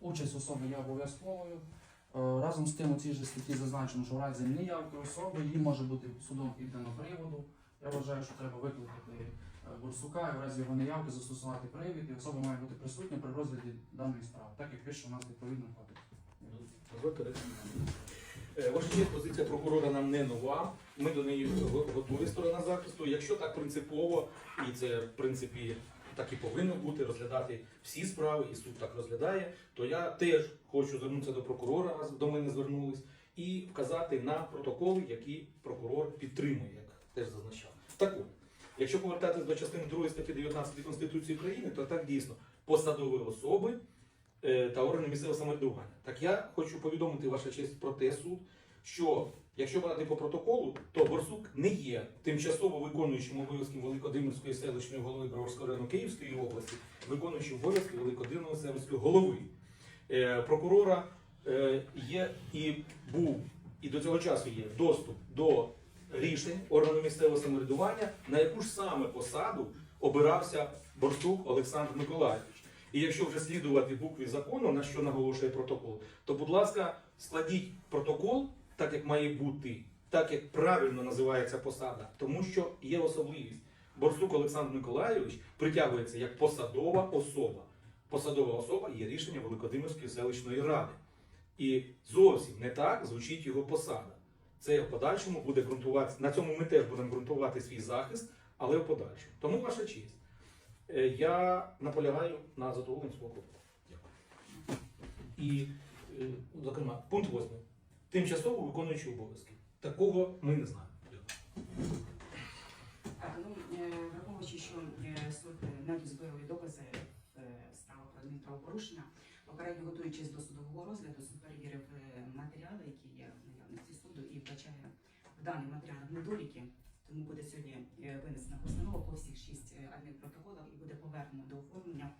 участь особи є обов'язковою. Е, Разом з тим у цій же статті зазначено, що в разі неявки особи її може бути судом піддано приводу. Я вважаю, що треба викликати е, Бурсука і в разі його неявки застосувати привід, і особа має бути присутня при розгляді даної справи, так як пише у нас відповідно кодекс. Е, Ваша честь, позиція прокурора нам не нова. Ми до неї готові сторона захисту. Якщо так принципово, і це в принципі так і повинно бути, розглядати всі справи, і суд так розглядає, то я теж хочу звернутися до прокурора, раз до мене звернулись, і вказати на протоколи, які прокурор підтримує, як теж зазначав. Так от, якщо повертатись до частини 2 статті 19 Конституції України, то так дійсно посадові особи е, та органи місцевого самоврядування. Так я хочу повідомити ваша честь про те суд, що якщо подати по протоколу, то Борсук не є тимчасово виконуючим обов'язки Великодимирської селищної голови Броварського району Київської області, виконуючим обов'язки Великодимирської селищної голови. Е, прокурора е, є і був, і до цього часу є доступ до рішень органу місцевого самоврядування, на яку ж саме посаду обирався Борсук Олександр Миколаївич. І якщо вже слідувати букві закону, на що наголошує протокол, то, будь ласка, складіть протокол так, як має бути, так як правильно називається посада, тому що є особливість. Борсук Олександр Миколайович притягується як посадова особа. Посадова особа є рішення Великодимирської селищної ради. І зовсім не так звучить його посада. Це в подальшому буде ґрунтуватися. На цьому ми теж будемо ґрунтувати свій захист, але в подальшому. Тому ваша честь. Е, Я наполягаю на задоволенні свого клопоту. Дякую. І, е, зокрема, пункт 8. Тимчасово виконуючий обов'язки. Такого ми не знаємо. Ну, е, враховуючи, що е, суд не збирали докази е, справах про адмінправопорушення, попередньо готуючись до судового розгляду, суд перевірив матеріали, які є в наявності суду, і вбачає в даних матеріалах недоліки. Тому буде сьогодні винесена постанова по всіх шість адмінпротоколах і буде повернено до оформлення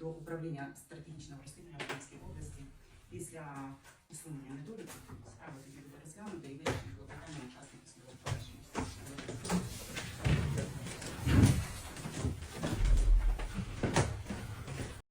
до управління стратегічного розслідування в Київській області. Після усунення недоліків справа